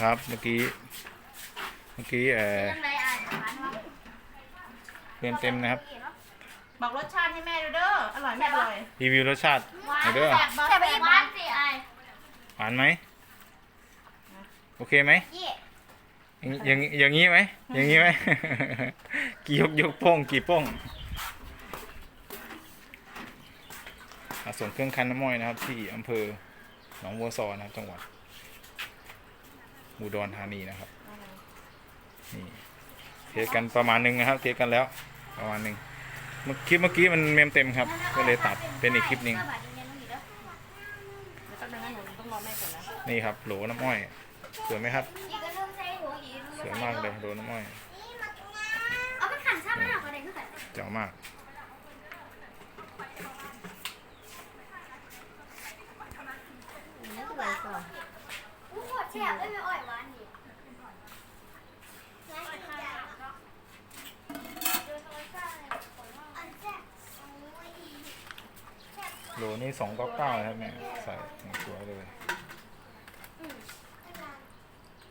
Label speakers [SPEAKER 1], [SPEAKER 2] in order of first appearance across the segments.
[SPEAKER 1] ครับเมื่อกี้เมื่อกี้เอ่อ
[SPEAKER 2] ยังไงอ่านอ่านว่า
[SPEAKER 1] เรียนเต็มนะครับ
[SPEAKER 3] บอกรสชาติให้แม่ดูเด้อ อร่อยไม่อร่อย
[SPEAKER 1] รีวิวรสชาติ
[SPEAKER 2] หวาน
[SPEAKER 1] หน่อยเด้อ
[SPEAKER 2] แซ่บบ่แซ่บหวานสิไอ้
[SPEAKER 1] หวานไหมโอเคไหม
[SPEAKER 2] ยี่
[SPEAKER 1] อย่างอย่างอย่างนี้ไหมอย่างนี้ไหมกี่ยกยกโป้งกี่โป้งอะส่งเครื่องคันน้ำม้อยนะครับ ที่อำเภอหนองบัวซอนะครับจังหวัด อุดรธานีนะครับนี่เทสกันประมาณหนึ่งนะครับ เทสกันแล้ว ประมาณหนึงเมื่อคลิปเมื่อกี้มันเมมเต็มครับ ก็เลยตัดเป็นอีกคลิปหนึง
[SPEAKER 3] เดี๋ยวแป๊บนึงนี่
[SPEAKER 1] ครับโหลน้ำอ้อยสวยไหมครับ
[SPEAKER 2] อีกก็ลืมใส่หัวอีก
[SPEAKER 1] สวยมากเลยโหลน้ำอ้อย
[SPEAKER 2] เจ๋
[SPEAKER 1] งมาก
[SPEAKER 3] นี่คืออะไรก่อน
[SPEAKER 2] อู้หมดแซ่บเอ้ยไม่อ่อยหวานดิ
[SPEAKER 1] โหล นี่สองเก้าเก้านะครับเนี่ยใส่สวยเลย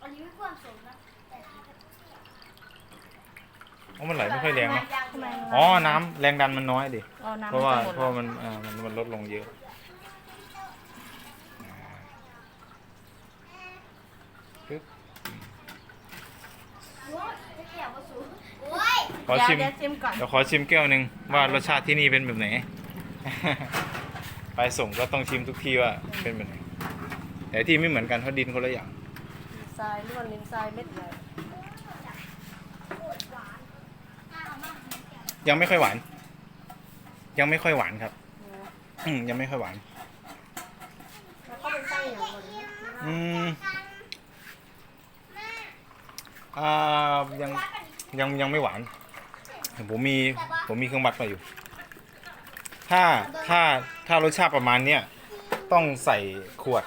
[SPEAKER 2] อันนี้ไม่ควรสมนะ
[SPEAKER 1] อ๋อมันไหลไม่ค่อยแรงนะ
[SPEAKER 3] ทำไม
[SPEAKER 1] อ๋อน้ำแรงดันมันน้อยดิ
[SPEAKER 3] อ๋อน้ำ
[SPEAKER 1] เพราะว่า
[SPEAKER 3] มัน
[SPEAKER 1] เพ
[SPEAKER 3] จะหม
[SPEAKER 1] ราะ
[SPEAKER 3] ด
[SPEAKER 1] ว่ามันเอ่อมันมันลดลงเยอะอ่าปึ๊บ
[SPEAKER 2] โอ้ยจะแซ่บบ่สูโอ้ย
[SPEAKER 1] ขอชิม
[SPEAKER 3] เดี๋ยวเดี๋ยวชิมก่อน
[SPEAKER 1] เดี๋ยวขอชิมแก้วหนึ่งว่ารสชาติที่นี่เป็นแบบไหน ไปส่งก็ต้องชิมทุกที่ว่าเป็นแบบไหนแต่ที่ไม่เหมือนกันเพราะดินคนละอย่าง
[SPEAKER 3] ทรายล้วนลิ้นทรายเม็ดใหญ่
[SPEAKER 1] ยังไม่ค่อยหวาน ยังไม่ค่อยหวานครับ อืมยังไม่ค่อยหวาน
[SPEAKER 3] แล้วก็เป็นไส้อย่างหมดเลย
[SPEAKER 1] อืมอ่ายังยังยังไม่หวานผมมีผมมีเครื่องวัดมาอยู่ ถ้าถ้าถ้ารสชาติประมาณเนี้ยต้องใส่ขวด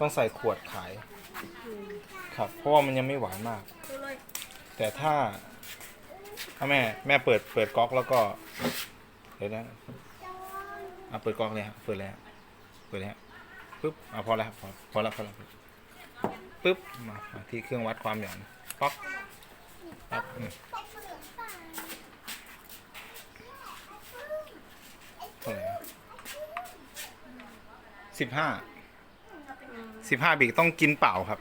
[SPEAKER 1] ต้องใส่ขวดขาย ครับ เพราะว่ามันยังไม่หวานมาก แต่ถ้าถ้าแม่แม่เปิดเปิดก๊อกแล้วก็เดี๋ยวนะอะเปิดก๊อกเลยครับเปิดแล้วเปิดแล้วปุ๊บอะพอแล้วพอพอแล้วพอแล้วปุ๊บมาที่เครื่องวัดความหย่อนก๊อกปั๊บอืมเท่าไหร่ สิบห้าสิบห้าบิกต้องกินเปล่าครับ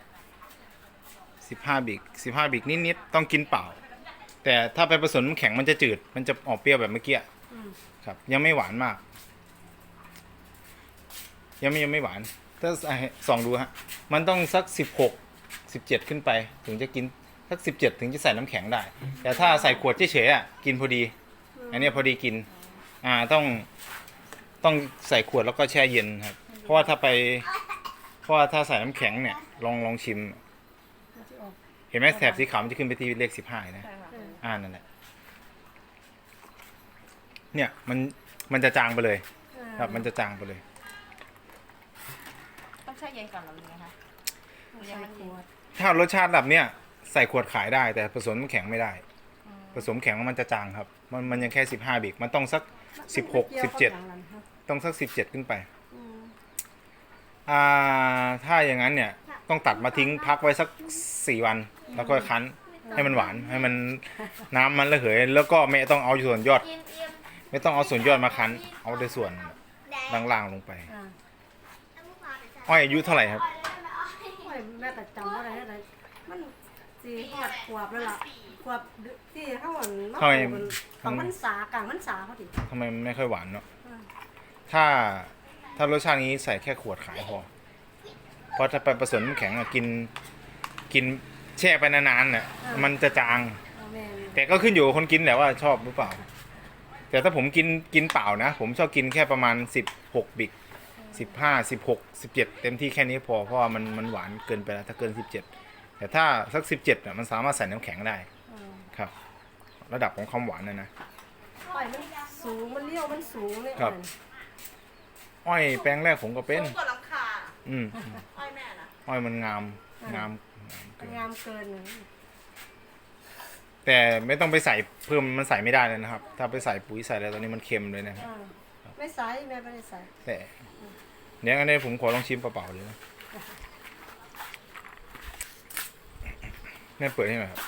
[SPEAKER 1] สิบห้าบิกสิบห้าบิกนิดๆต้องกินเปล่า แต่ถ้าไปผสมน้ำแข็งมันจะจืด มันจะออกเปรี้ยวแบบเมื่อกี้อะ
[SPEAKER 3] อืม
[SPEAKER 1] ครับ ยังไม่หวานมาก ยังไม่ยังไม่หวานถ้าส่องดูฮะมันต้องสักสิบหกสิบเจ็ดขึ้นไป ถึงจะกินสักสิบเจ็ดถึงจะใส่น้ำแข็งได้ แต่ถ้าใส่ขวดเฉยๆอะกินพอดี อันเนี้ยพอดีกิน อ่าต้องต้องใส่ขวดแล้วก็แช่เย็นครับ เพราะว่าถ้าไป เพราะว่าถ้าใส่น้ำแข็งเนี่ยลองลองชิม
[SPEAKER 3] มันจะออก
[SPEAKER 1] เห็นไหมแถบสีขาวมันจะขึ้นไปที่เลขสิบห้านะ
[SPEAKER 3] ใช่ค่ะ
[SPEAKER 1] อ่านั่นแหละ เนี่ยมันมันจะจางไปเลยครับมันจะจางไปเลย
[SPEAKER 3] ต้องแช่เย็นก่อนหรือไงคะหรือยังมันเย็น
[SPEAKER 1] ถ้ารสชาติแบบเนี้ยใส่ขวดขายได้ แต่ผสมน้ำแข็งไม่ได้
[SPEAKER 3] อืม
[SPEAKER 1] ผสมแข็งแล้วมันจะจางครับ มันมันยังแค่สิบห้าบิกมันต้องสักสิบหกสิบเจ็ดต้องสักสิบเจ็ดขึ้นไป
[SPEAKER 3] อืม
[SPEAKER 1] อ่าถ้าอย่างนั้นเนี่ยต้องตัดมาทิ้งพักไว้สักสี่วัน แล้วก็คั้นให้มันหวานให้มันน้ำมันระเหย แล้วก็ไม่ต้องเอาส่วนยอด
[SPEAKER 2] กินเอี่ยม
[SPEAKER 1] ไม่ต้องเอาส่วนยอดมาคั้น เอาแต่ส่วน
[SPEAKER 2] แดง
[SPEAKER 1] ล่างๆลงไป
[SPEAKER 3] อ่า
[SPEAKER 1] อ้อยอายุเท่าไหร่ครับ
[SPEAKER 3] โอ้ยแม่แต่จำว่าอะไรอะไรมันสีขวดขวบแล้วล่ะขวบที่ข้างบนมัน
[SPEAKER 1] ทำไม
[SPEAKER 3] ของมันสากลางมันสาเขาดิ
[SPEAKER 1] ทำไมมันไม่ค่อยหวานเนาะ
[SPEAKER 3] อืม
[SPEAKER 1] ถ้า ถ้ารสชาตินี้ใส่แค่ขวดขายพอเพราะถ้าไปผสมน้ำแข็งอะกินกินแช่ไปนานๆน่ะมันจะจาง
[SPEAKER 3] เอาแม่น
[SPEAKER 1] แต่ก็ขึ้นอยู่กับคนกินแหละว่าชอบหรือเปล่า แต่ถ้าผมกินกินเปล่านะ ผมชอบกินแค่ประมาณสิบหกบิกสิบห้าสิบหกสิบเจ็ดเต็มที่แค่นี้พอเพราะว่ามันมันหวานเกินไปแล้วถ้าเกินสิบเจ็ดแต่ถ้าสักสิบเจ็ดอะมันสามารถใส่น้ำแข็งได้
[SPEAKER 3] อืม
[SPEAKER 1] ครับ ระดับของความหวานนะนะ
[SPEAKER 3] ปล่อยมันสูงมันเลี้ยวมันสูงเนี่ย
[SPEAKER 1] ครับอ้ อยแปลงแรกผมก็เป็น
[SPEAKER 3] สูงกว่าหลังคา
[SPEAKER 1] อืม
[SPEAKER 3] อ้อยแม่นะ
[SPEAKER 1] อ้อยมันงามงาม
[SPEAKER 3] มันงามเกินเลย
[SPEAKER 1] แต่ไม่ต้องไปใส่เพิ่มมันใส่ไม่ได้เลยนะครับ ถ้าไปใส่ปุ๋ยใส่อะไรตอนนี้มันเค็มเลยนะครับ
[SPEAKER 3] อ่าไม่ใส่แม่ไม่ได้ใส่
[SPEAKER 1] แต่เดี๋ยวอันนี้ผมขอลองชิมเปล่าๆเลยนะแม่เปิดให้หน่อยครับ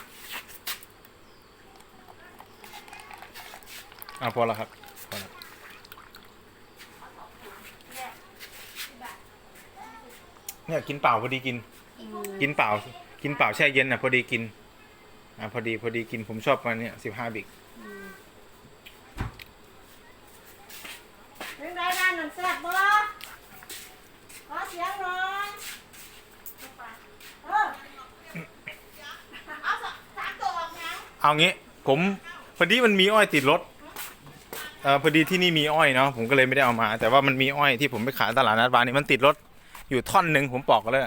[SPEAKER 1] อ่าพอแล้วครับพอแล้ว เนี่ยกินเปล่าพอดีกิน
[SPEAKER 3] อืม
[SPEAKER 1] กินเปล่า กินเปล่าแช่เย็นอะพอดีกินอ่าพอดีพอดีกินผมชอบมันเนี่ยสิบห้าบิก
[SPEAKER 3] อืมเป็นไรด้านนั้นแซ่บบ่ขอเสียงหน่อยเออ
[SPEAKER 1] เอางี้ ผมพอดีมันมีอ้อยติดรถเออพอดีที่นี่มีอ้อยเนาะผมก็เลยไม่ได้เอามา แต่ว่ามันมีอ้อยที่ผมไปขายตลาดนัดบานนี่มันติดรถ อยู่ท่อนหนึ่งผมปอกกันเลย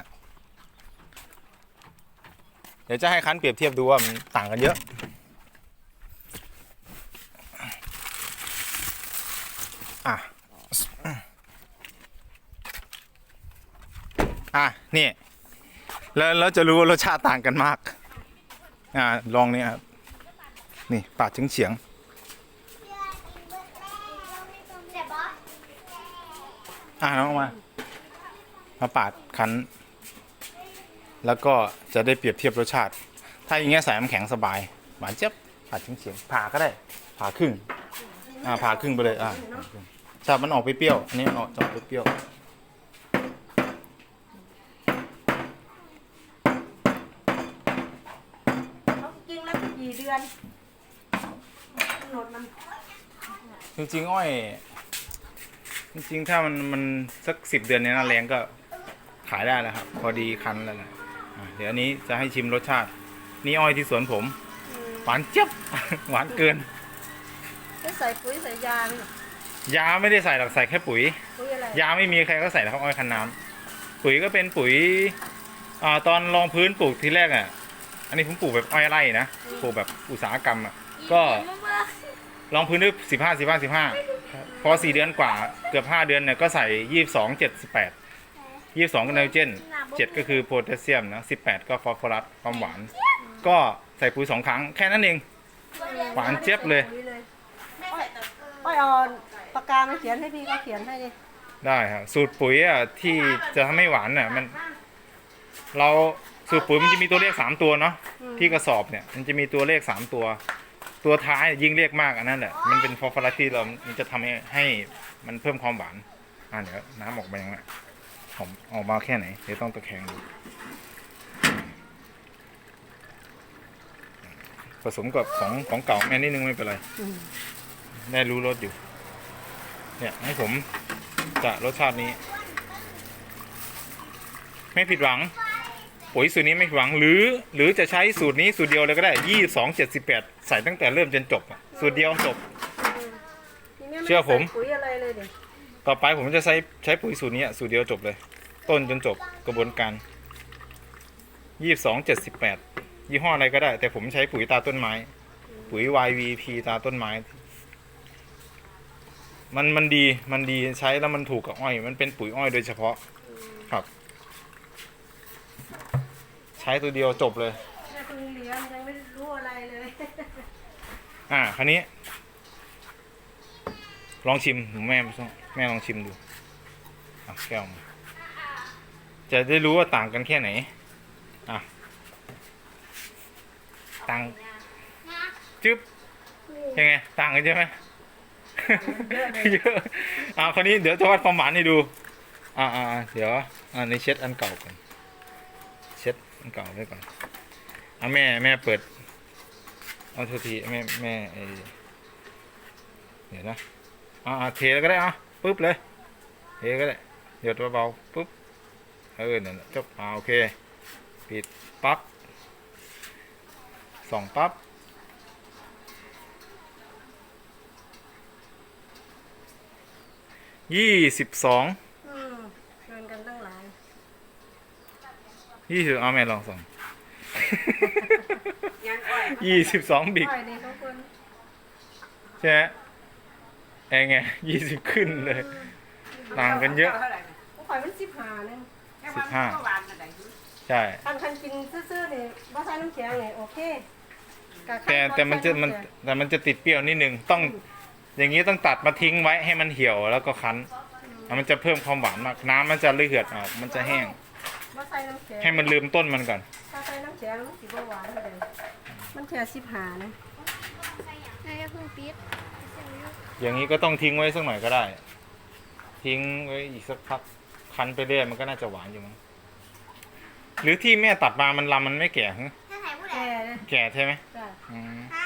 [SPEAKER 1] เดี๋ยวจะให้คันเปรียบเทียบดูว่ามันต่างกันเยอะ อะ อะ นี่ แล้วแล้วจะรู้ว่ารสชาติต่างกันมาก อ่า ลองนี่ครับ นี่ปาดถึงเฉียงอ่าน้องเอามา มาปาดคั้น แล้วก็จะได้เปรียบเทียบรสชาติ ถ้าอย่างเงี้ยใส่น้ำแข็งสบาย หวานเจี๊ยบปาดถึงเฉียงผ่าก็ได้ ผ่าครึ่ง อ่าผ่าครึ่งไปเลยอ่าใช่มันออกไปเปรี้ยวอันนี้มันออกจะออกไปเปรี้ยว
[SPEAKER 3] เขากินแล้วกี่เดือนกำหนดมัน
[SPEAKER 1] จริงๆอ้อย จริงๆ ถ้ามันมันสักสิบเดือนเนี้ยนะแรงก็ ขายได้แล้วครับ พอดีคันแล้วนะอะเดี๋ยวอันนี้จะให้ชิมรสชาติ นี่อ้อยที่สวนผมหวานเจี๊ยบ หวานเกิน
[SPEAKER 3] ไม่ใส่ปุ๋ยใส่ยาเลยเหรอยา
[SPEAKER 1] ไม่ได้ใส่หรอกใส่แค่ปุ๋ย
[SPEAKER 3] ปุ๋ยอะไร
[SPEAKER 1] ยาไม่มีใครก็ใส่แล้วครับอ้อยคันน้ำปุ๋ยก็เป็นปุ๋ยอ่าตอนรองพื้นปลูกทีแรกอะ อันนี้ผมปลูกแบบอ้อยไร่นะปลูกแบบอุตสาหกรรมอะ ก็รองพื้นด้วยสิบห้าสิบห้าสิบห้าพอสี่เดือนกว่าเกือบห้าเดือนเนี่ยก็ใส่ยี่สิบสองเจ็ดสิบแปด ยี่สิบสองก็ไนโตรเจนเจ็ดก็คือโพแทสเซียมนะสิบแปดก็ฟอสฟอรัสความหวาน ก็ใส่ปุ๋ยสองครั้งแค่นั้นเอง หวานเจี๊ยบเลย
[SPEAKER 3] ปุ๋เลยอ้อยเอาปากกามาเขียนให้พี่ก็เขียนให้ดิ
[SPEAKER 1] ได้ครับสูตรปุ๋ยอะที่จะทำให้หวานน่ะมัน เราสูตรปุ๋ยมันจะมีตัวเลขสามตัวเนาะที่กระสอบเนี่ย มันจะมีตัวเลขสามตัว ตัวท้ายยิ่งเรียกมากอันนั้นแหละมันเป็นฟอสฟอรัสที่เรามันจะทำให้ให้มันเพิ่มความหวานอ่าเดี๋ยวน้ำออกมายังไง ออกออกมาแค่ไหนเดี๋ยวต้องตะแคงดูผสมกับของของเก่าแม่นิดนึงไม่เป็นไร
[SPEAKER 3] อืม
[SPEAKER 1] ได้รู้รสอยู่ เนี่ยให้ผมจะรสชาตินี้ ไม่ผิดหวังปุ๋ยสูตรนี้ไม่ผิดหวังหรือ หรือจะใช้สูตรนี้สูตรเดียวเลยก็ได้ยี่สองเจ็ดสิบแปดใส่ตั้งแต่เริ่มจนจบอะสูตรเดียวจบ
[SPEAKER 3] ทีนี้ไเชื่
[SPEAKER 1] อผม
[SPEAKER 3] ใส่ปุ๋ยอะไรเลยเดี๋ยว
[SPEAKER 1] ต่อไปผมจะใช้ใช้ปุ๋ยสูตรนี้อะสูตรเดียวจบเลย ต้นจนจบกระบวนการยี่สองเจ็ดสิบแปดยี่ห้ออะไรก็ได้ แต่ผมใช้ปุ๋ยตาต้นไม้ ปุ๋ย YVP ตาต้นไม้ มันมันดีมันดีใช้แล้วมันถูกกับอ้อย มันเป็นปุ๋ยอ้อยโดยเฉพาะครับ ใช้ตัวเดียวจบเลย
[SPEAKER 3] แม่เพิ่งเรียนยังไม่รู้อะไรเลย
[SPEAKER 1] อ่าคราวนี้ ลองชิมแม่ แม่ลองชิมดูอะแก้วจะได้รู้ว่าต่างกันแค่ไหนอะต่างจึ๊บยังไงต่างกันใช่ไหมเยอะอ่าคราวนี้เดี๋ยวจะวัดความหวานให้ดูอ่าอ่าเดี๋ยวอ่าในเช็ดอันเก่าก่อนเช็ดอันเก่าไว้ก่อนอะแม่แม่เปิดเอาโทษทีแม่แม่เดี๋ยวนะอ่าอ่าเทแล้วก็ได้อะ ปุ๊บเลยเทก็ได้หยดเบาๆปุ๊บเออนั่นแหละจบอ่าโอเค ปิดปั๊บสองปั๊บยี่สิบสอง
[SPEAKER 3] อืมเกินกันตั้งหลาย
[SPEAKER 1] ยี่สิบเอาแม่ลองส่อง
[SPEAKER 3] ยังอ้อย
[SPEAKER 1] ยี่สิบสองบิก
[SPEAKER 3] อ้อยนี่เขาคน
[SPEAKER 1] ใช่ไหม ไอ้ไงยี่สิบขึ้นเลย ต่างกันเยอะ
[SPEAKER 3] อ้อยมันสิบห้านึง
[SPEAKER 1] สิบห้าใช่
[SPEAKER 3] คันคันกินซื่อๆนี่บ่ใส่น้ำแข็งนี่โอเคกับคั
[SPEAKER 1] แต่แต่มันจะมันแต่มันจะติดเปรี้ยวนิดนึงต้อง อย่างนี้ต้องตัดมาทิ้งไว้ให้มันเหี่ยวแล้วก็คั้นแล้วมันจะเพิ่มความหวานมากน้ำมันจะระเหือดออกมันจะแห้ง
[SPEAKER 3] บ่ใส่น้ำแข็ง
[SPEAKER 1] ให้มันลืมต้นมันก่อน
[SPEAKER 3] ถ้าใส่น้ำแข็งมันสิบ่หวานเท่าใดมันแค่สิบหานะ
[SPEAKER 2] นายเพิ่งปิด
[SPEAKER 1] อย่างนี้ก็ต้องทิ้งไว้สักหน่อยก็ได้ ทิ้งไว้อีกสักพักคั้นไปเรื่อยมันก็น่าจะหวานอยู่มั้งหรือที่แม่ตัดมามันลำมันไม่แก่หึ
[SPEAKER 2] ถ้าไหนผู้ใด
[SPEAKER 3] แก่เลย
[SPEAKER 1] แก่ใช่ไหม
[SPEAKER 3] จ้ะ
[SPEAKER 1] อืม
[SPEAKER 2] ฮะ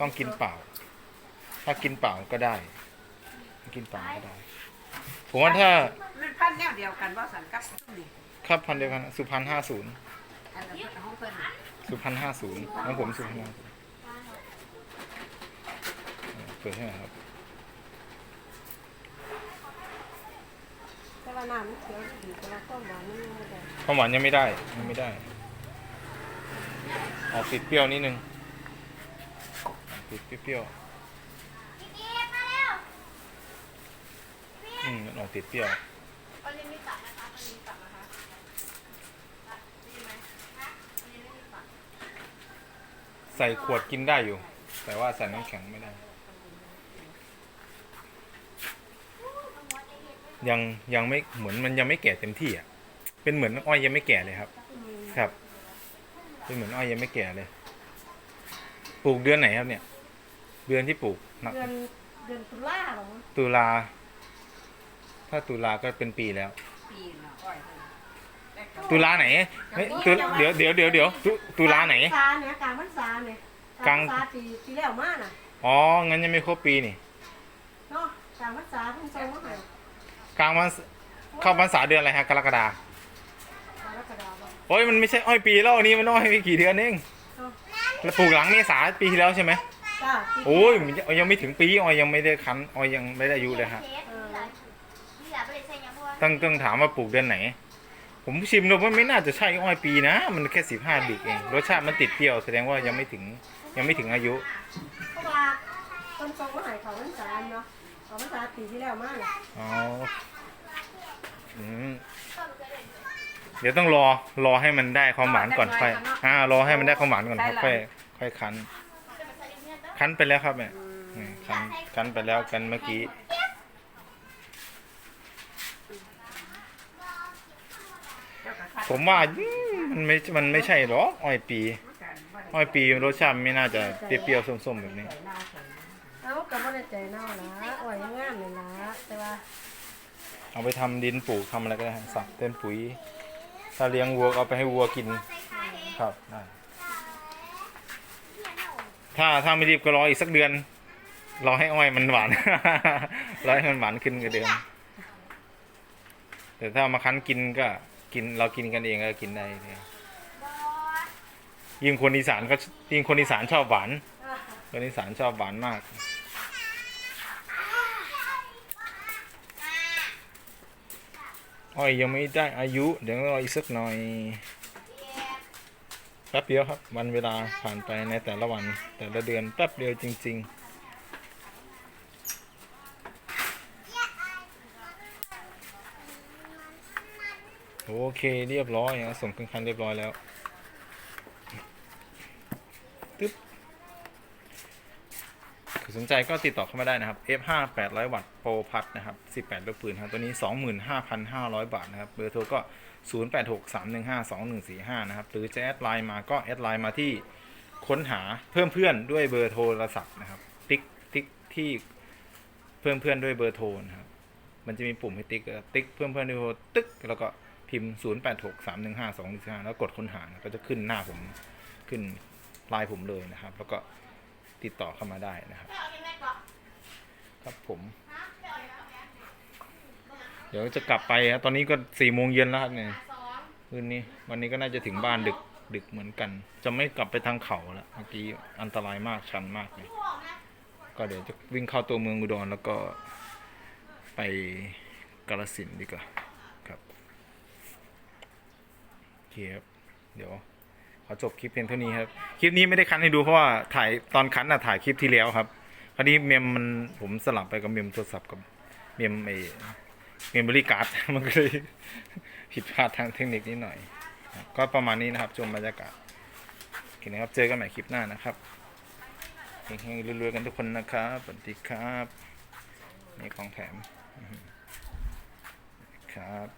[SPEAKER 1] ต้องกินเปล่า ถ้ากินเปล่าก็ได้ กินเปล่าก็ได้ ผมว่าถ้า
[SPEAKER 4] มันพันแนวเดียวกันว่าสันกับนี่
[SPEAKER 1] ครับพันเดียวกัน สุพรรณห้าศูนย์
[SPEAKER 4] อันนั้นของเพิ่น
[SPEAKER 1] สุพรรณห้าศูนย์แล้วผมสุพรรณห้าศูนย์เปิดให้หน่อยครับ
[SPEAKER 3] แต่ว่าน้ำมันเขียวดีแต่ว่าความหวานมันยังบ่ได้
[SPEAKER 1] ความหวานยังไม่ได้ยังไม่ได้ ออกติดเปรี้ยวนิดนึงติดเปรี้ยว
[SPEAKER 2] พี่เกียร์มาแล้ว
[SPEAKER 1] ๆอืมมันออกติดเปรี้ยว
[SPEAKER 2] เอาลิ้นไม่ตัดนะคะเอาลิ้นตัดนะคะ
[SPEAKER 1] ใส่ขวดกินได้อยู่ แต่ว่าใส่น้ำแข็งไม่ได้ ยังยังไม่เหมือนมันยังไม่แก่เต็มที่อะ เป็นเหมือนอ้อยยังไม่แก่เลยครับ
[SPEAKER 3] อืม
[SPEAKER 1] ครับ เป็นเหมือนอ้อยยังไม่แก่เลย ปลูกเดือนไหนครับเนี่ย เดือนที่ปลูกนะ
[SPEAKER 3] เดือนเดือนตุลาเหรอ
[SPEAKER 1] ตุลา ถ้าตุลาก็เป็นปีแล้ว
[SPEAKER 4] ปีน่ะอ้อยเพิ่นแต่ก็
[SPEAKER 1] ตุลาไหนเฮ้ยตุเดี๋ยวเดี๋ยวเดี๋ยวเดี๋ยวตุตุลาไหน
[SPEAKER 3] กลงพรรษาเนี่ยกลางพรรษาเนี่ย
[SPEAKER 1] กลาง
[SPEAKER 3] พรรษาปีปีแล้วมาน่ะ
[SPEAKER 1] อ๋อ งั้นยังไม่ครบปีนี่
[SPEAKER 3] เนาะกลางพรรษาเพิ่งส่งมาให้
[SPEAKER 1] กลางวันเข้าพรรษาเดือนอะไรฮะ กรกฎา
[SPEAKER 3] กรกฎาคม
[SPEAKER 1] โอ้ยมันไม่ใช่อ้อยปีแล้วอันนี้มันอ้อยไม่กี่เดือนเอง
[SPEAKER 3] เนาะ
[SPEAKER 1] แล้วปลูกหลังเมษาปีที่แล้วใช่ไหม
[SPEAKER 3] จ้าปี
[SPEAKER 1] โอ้ยมันยังยังไม่ถึงปีอ้อยยังไม่ได้คันอ้อยยังไม่ได้อายุเลยฮะ
[SPEAKER 2] เทสนี่แหละนี่แหละไม่ได้ใส่ยังเพราะว่า
[SPEAKER 1] ต้องต้องถามว่าปลูกเดือนไหน ผมชิมแล้วว่าไม่น่าจะใช่อ้อยปีนะ มันแค่สิบห้าบิกเอง รสชาติมันติดเปรี้ยวแสดงว่ายังไม่ถึงยังไม่ถึงอายุ
[SPEAKER 3] เพราะว่าคนส่งมาให้เขาพรรษาเนาะเขาพรรษาปีที่แล้วมาน่ะ
[SPEAKER 1] อ๋ออืมเดี๋ยวต้องรอรอให้มันได้ความหวานก่อนค่อยอ่ารอให้มันได้ความหวานก่อนครับค่อยค่อยคั้นคั้นไปแล้วครับเนี่ยอืมคั้นคั้นไปแล้วกันเมื่อกี้
[SPEAKER 4] เจ้าก็คัด
[SPEAKER 1] ผมว่าอืมมันไม่มันไม่ใช่หรอกอ้อยปี
[SPEAKER 4] มันกันบ่ได้
[SPEAKER 1] อ้อยปีรสชาติไม่น่าจะเปรี้ยวๆส้มๆแบบนี้
[SPEAKER 4] ใส่หน้าใส่
[SPEAKER 3] เอาก็บ่ได้ใจเน่าละอ่อยยังงามเลยละแต่ว่า
[SPEAKER 1] เอาไปทำดินปลูกทำอะไรก็ได้ฮะสับเต้นปุ๋ย ถ้าเลี้ยงวัวก็เอาไปให้วัวกินครับได้ถ้าถ้าไม่รีบก็รออีกสักเดือนรอให้อ้อยมันหวานรอให้มันหวานขึ้นกว่าเดิมแต่ถ้าเอามาคั้นกินก็ กินเรากินกันเองก็กินได้เนี่ยยิ่งคนอีสานก็ยิ่งคนอีสานชอบหวานคนอีสานชอบหวานมาก อ้อยยังไม่ได้อายุ เดี๋ยวรออีกสักหน่อยแป๊บเดียวครับ วันเวลาผ่านไปในแต่ละวันแต่ละเดือนแป๊บเดียวจริง ๆ โอเคเรียบร้อยนะส่งขึ้นคันเรียบร้อยแล้วตึ๊บใครสนใจก็ติดต่อเข้ามาได้นะครับ F5 800 วัตต์โปรพัดนะครับ 18 ลูกปืนครับ ตัวนี้ 25,500 บาทนะครับ เบอร์โทรก็ 0863152145 นะครับ หรือจะแอดไลน์มาก็แอดไลน์มาที่ค้นหาเพิ่มเพื่อนด้วยเบอร์โทรศัพท์นะครับ ติ๊กติ๊กที่เพิ่มเพื่อนด้วยเบอร์โทรนะครับ มันจะมีปุ่มให้ติ๊กติ๊กเพิ่มเพื่อนด้วยโทรตึ๊กแล้วก็ พิมพ์ 0 8 6 3 1 5 2 1 5 แล้วกดค้นหานะก็จะขึ้นหน้าผมขึ้นไลน์ผมเลยนะครับ แล้วก็ติดต่อเข้ามาได้นะครับ ครับผม เดี๋ยวจะกลับไปครับตอนนี้ก็สี่โมงเย็นแล้วครับเนี่ยคืนนี้วันนี้ก็น่าจะถึงบ้านดึกดึกเหมือนกัน จะไม่กลับไปทางเขาแล้วเมื่อกี้อันตรายมากชันมากเลยก็เดี๋ยวจะวิ่งเข้าตัวเมืองอุดรแล้วก็ไปกาลสินดีกว่าครับโอ เคครับเดี๋ยวขอจบคลิปเพียงเท่านี้ครับ คลิปนี้ไม่ได้คันให้ดูเพราะว่าถ่ายตอนคันน่ะถ่ายคลิปที่แล้วครับพอดีเมมมันผมสลับไปกับเมมโทรศัพท์กับเมมไอเมมบริการ์ดมันก็เลยผิดพลาดทางเทคนิคนิดหน่อย ก็ประมาณนี้นะครับชมบรรยากาศโอเคนะครับเจอกันใหม่คลิปหน้านะครับเฮงๆรวยๆกันทุกคนนะครับสวัสดีครับนี่ของแถมครับ